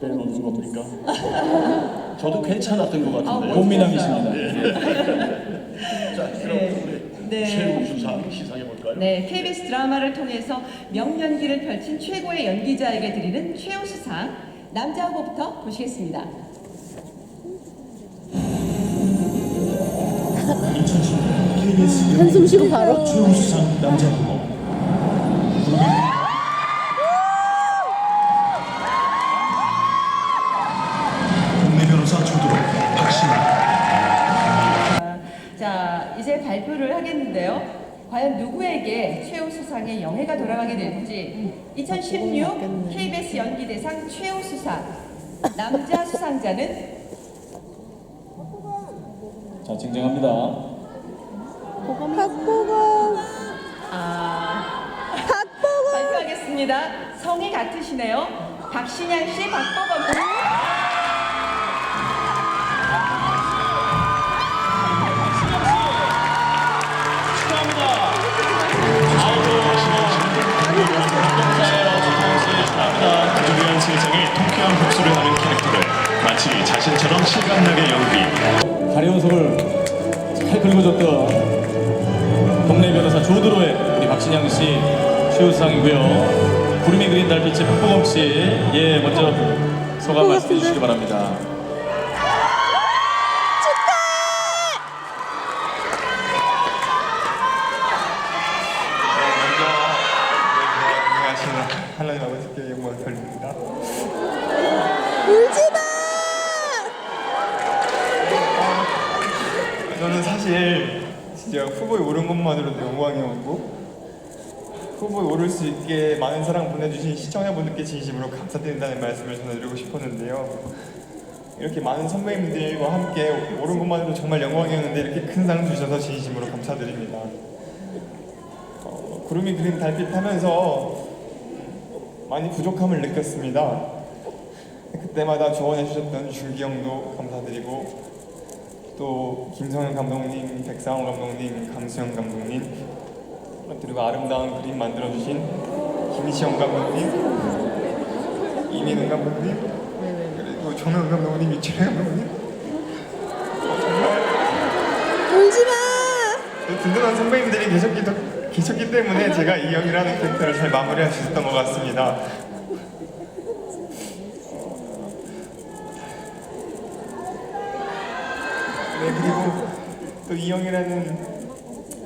빼놓는 겁니까? 저도 괜찮았던 것 같은데요. 꽃미남이십니다. 자, 그럼 우리 네. 최우 수상 시상해 볼까요? 네, KBS 드라마를 통해서 명연기를 펼친 최고의 연기자에게 드리는 최우 수상 남자 후보부터 보시겠습니다. 2010년 KBS 한숨 쉬고 바로. 최우수상 남자 후보 자, 이제 발표를 하겠는데요. 과연 누구에게 최우수상의 영예가 돌아가게 될지 2016 KBS 연기대상 최우수상 남자 수상자는 자 증정합니다. 박보검. 아, 박보검. 발표하겠습니다. 성이 같으시네요. 박신양 씨, 박보검 씨. 마치 자신처럼 실감나게 연기 가려운 속을 잘 긁어줬던 동네 변호사 조드로의 우리 박신양 씨 최우수상이고요. 구름이 그린 달빛의 박보검 씨, 예 먼저 소감 말씀해 주시기 바랍니다. 먼저 안녕하시는 하나님 아버지께 영광을 돌립니다. 울지 마. 저는 사실 진짜 후보에 오른 것만으로도 영광이었고 후보에 오를 수 있게 많은 사랑 보내주신 시청자분들께 진심으로 감사드린다는 말씀을 전해드리고 싶었는데요. 이렇게 많은 선배님들과 함께 오른 것만으로도 정말 영광이었는데 이렇게 큰상 주셔서 진심으로 감사드립니다. 어, 구름이 그린 달빛 하면서 많이 부족함을 느꼈습니다. 그때마다 조언해 주셨던 준기 형도 감사드리고 또 김성현 감독님, 백상호 감독님, 강수영 감독님 그리고 아름다운 그림 만들어 주신 김시영 감독님, 이민훈 감독님 그리고 정명 감독님, 이철혜 감독님 울지 마. 또 든든한 선배님들이 계셨기, 계셨기 때문에 제가 이 형이라는 캐릭터를 잘 마무리할 수 있었던 것 같습니다. 그리고 또이 형이라는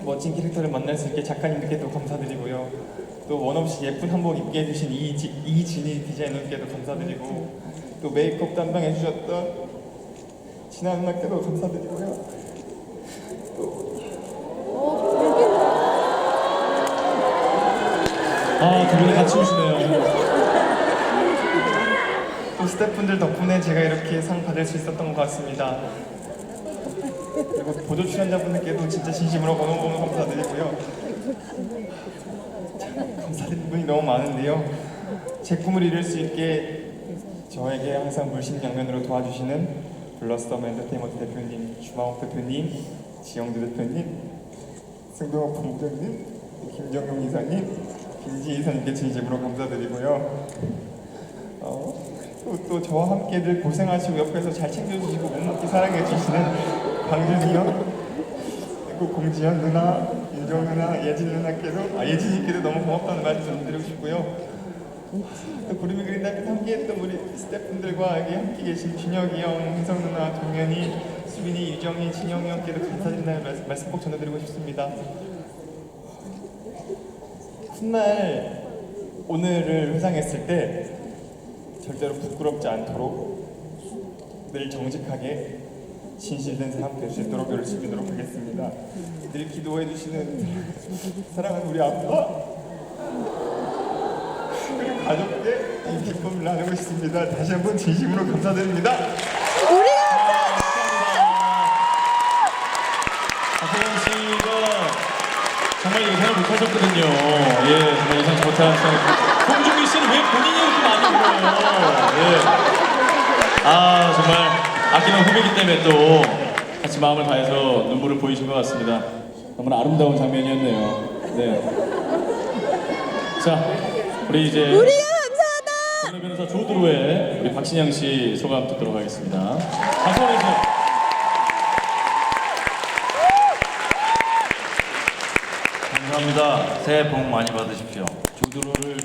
멋진 캐릭터를 만날 수 있게 작가님들께도 감사드리고요. 또 원없이 예쁜 한복 입게 해주신 이지, 이진희 디자이너께도 감사드리고 또 메이크업 담당해 주셨던 진아 누나께도 감사드리고요. 아두 분이 같이 우시네요. 또 스태프분들 덕분에 제가 이렇게 상 받을 수 있었던 것 같습니다. 그리고 보조 출연자분들께도 진짜 진심으로 너무너무 감사드리고요. 참, 감사드리는 분이 너무 많은데요. 제 꿈을 이룰 수 있게 저에게 항상 물심양면으로 도와주시는 블러썸 엔터테인먼트 대표님, 주마옥 대표님, 지영두 대표님, 승동욱 본부장님, 김정용 이사님, 김지 이사님께 진심으로 감사드리고요. 어, 또, 또 저와 함께 늘 고생하시고 옆에서 잘 챙겨주시고 묵묵히 사랑해주시는 광준이 형 그리고 공지현 누나, 윤정 누나, 예진 누나께도 아 예진이께도 너무 고맙다는 말씀 전드리고 싶고요. 또 구름이 그린 달빛 함께했던 우리 스태프분들과 여기 함께 계신 준혁이 형, 혜성 누나, 동현이, 수빈이, 유정이, 진영이 형께도 감사드린다는 말씀, 말씀 꼭 전해드리고 싶습니다. 훗날 오늘을 회상했을 때 절대로 부끄럽지 않도록 늘 정직하게 진실된 수 있도록 열심히 노력하겠습니다. 늘 기도해 주시는 사랑하는 우리 아빠 그리고 가족께 이 기쁨을 나누고 싶습니다. 다시 한번 진심으로 감사드립니다. 박보검 씨가 정말 예상을 못하셨거든요. 예, 정말 예상치 못한 상황. 홍준기 씨는 왜 본인이 이렇게 많이 울어요? 예. 아, 정말 아끼는 후배기 때문에 또 같이 마음을 다해서 눈물을 보이신 것 같습니다. 정말 아름다운 장면이었네요. 네. 자, 우리 이제 우리가 감사하다. 정래 변호사 조드로의 우리 박진영 씨 소감 듣도록 하겠습니다. 박수 한번 주세요. 감사합니다. 새해 복 많이 받으십시오. 조드로를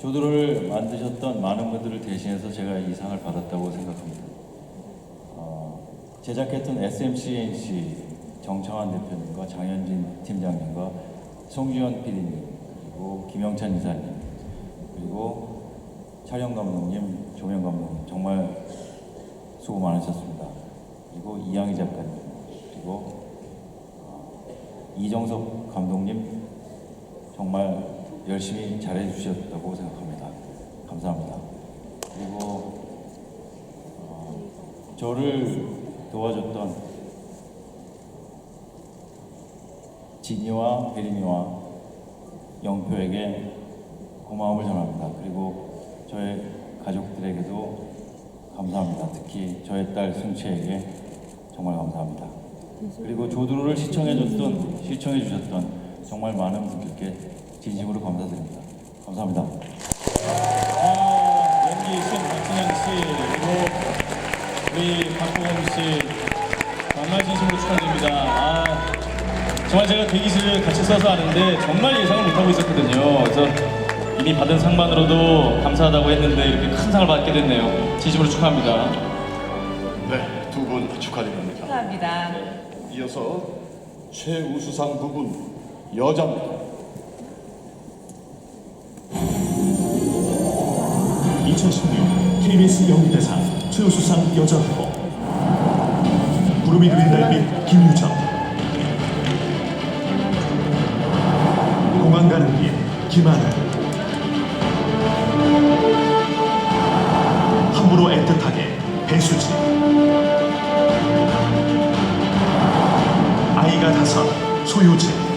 조드로를 만드셨던 많은 분들을 대신해서 제가 이 상을 받았다고 생각합니다. 어, 제작했던 SMCNC 정창환 대표님과 장현진 팀장님과 송지현 PD님 그리고 김영찬 이사님 그리고 촬영 감독님, 조명 감독님 정말 수고 많으셨습니다. 그리고 이양희 작가님 그리고 이정석 감독님 정말 열심히 잘해 주셨다고 생각합니다. 감사합니다. 그리고 어, 저를 도와줬던 진이와 혜림이와 영표에게 고마움을 전합니다. 그리고 저의 가족들에게도 감사합니다. 특히 저의 딸 승채에게 정말 감사합니다. 그리고 조드로를 시청해줬던 시청해 주셨던 정말 많은 분들께 진심으로 감사드립니다. 감사합니다. 아, 연기 신 박진영 씨 그리고 우리 박보검 씨 정말 진심으로 축하드립니다. 아, 정말 제가 대기실을 같이 써서 아는데 정말 예상을 못하고 있었거든요. 그래서 이미 받은 상만으로도 감사하다고 했는데 이렇게 큰 상을 받게 됐네요. 진심으로 축하합니다. 네, 두 분 축하드립니다. 축하합니다. 이어서 최우수상 부분 여자입니다. 2016 KBS 연기대상 최우수상 여자 후보 구름이 그린 달빛 김유정. 공항 가는 길 김하늘. 함부로 애틋하게 배수지 아이가 다섯 소유진